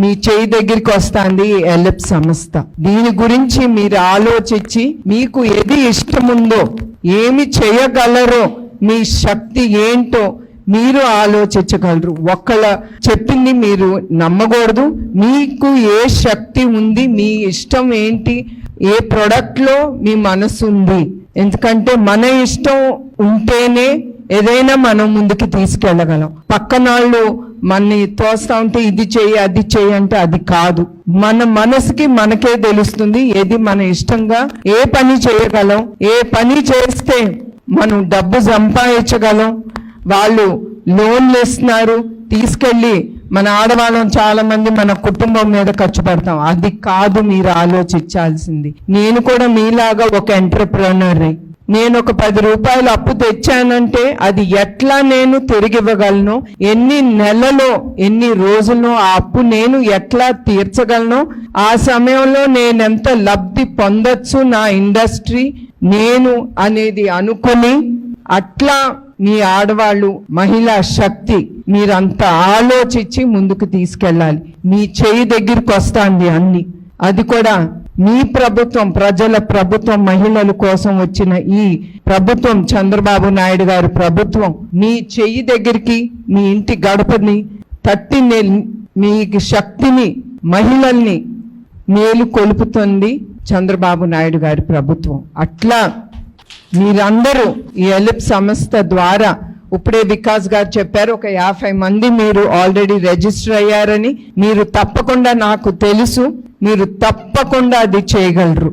మీ చేయి దగ్గరికి వస్తుంది ఎలప్ సంస్థ దీని గురించి మీరు ఆలోచించి మీకు ఏది ఇష్టముందో ఏమి చేయగలరో మీ శక్తి ఏంటో మీరు ఆలోచించగలరు. ఒక్కళ్ళ చెప్పింది మీరు నమ్మకూడదు. మీకు ఏ శక్తి ఉంది మీ ఇష్టం ఏంటి ఏ ప్రోడక్ట్లో మీ మనసు ఉంది. ఎందుకంటే మన ఇష్టం ఉంటేనే ఏదైనా మనం ముందుకు తీసుకెళ్ళగలం. పక్కనాళ్ళు మనని తోస్తా ఉంటే ఇది చెయ్యి అది చెయ్యి అంటే అది కాదు. మన మనసుకి మనకే తెలుస్తుంది ఏది మన ఇష్టంగా ఏ పని చేయగలం ఏ పని చేస్తే మనం డబ్బు సంపాదించగలం. వాళ్ళు లోన్లు ఇస్తున్నారు తీసుకెళ్ళి మన ఆడవాళ్ళం చాలా మంది మన కుటుంబం మీద ఖర్చు పెడతాం. అది కాదు మీరు ఆలోచించాల్సింది. నేను కూడా మీలాగా ఒక ఎంటర్ప్రెనర్ నేను ఒక పది రూపాయలు అప్పు తెచ్చానంటే అది ఎట్లా నేను తిరిగి ఇవ్వగలను ఎన్ని నెలలో ఎన్ని రోజుల్లో ఆ అప్పు నేను ఎట్లా తీర్చగలను? ఆ సమయంలో నేను ఎంత లబ్ధి పొందొచ్చు నా ఇండస్ట్రీ? నేను అనేది అనుకుని అట్లా మీ ఆడవాళ్ళు మహిళా శక్తి మీరంతా ఆలోచించి ముందుకు తీసుకెళ్ళాలి. మీ చేయి దగ్గరికి వస్తాంది అన్ని. అది కూడా మీ ప్రభుత్వం ప్రజల ప్రభుత్వం మహిళల కోసం వచ్చిన ఈ ప్రభుత్వం చంద్రబాబు నాయుడు గారి ప్రభుత్వం మీ చెయ్యి దగ్గరికి మీ ఇంటి గడపని తట్టి మీ శక్తిని మహిళల్ని మేలు కొలుపుతుంది చంద్రబాబు నాయుడు గారి ప్రభుత్వం. అట్లా మీరందరూ ఈ ఎలిప్ సంస్థ ద్వారా ఇప్పుడే వికాస్ గారు చెప్పారు ఒక యాభై మంది మీరు ఆల్రెడీ రిజిస్టర్ అయ్యారని మీరు తప్పకుండా నాకు తెలుసు. మీరు తప్పకుండా అది చేయగలరు.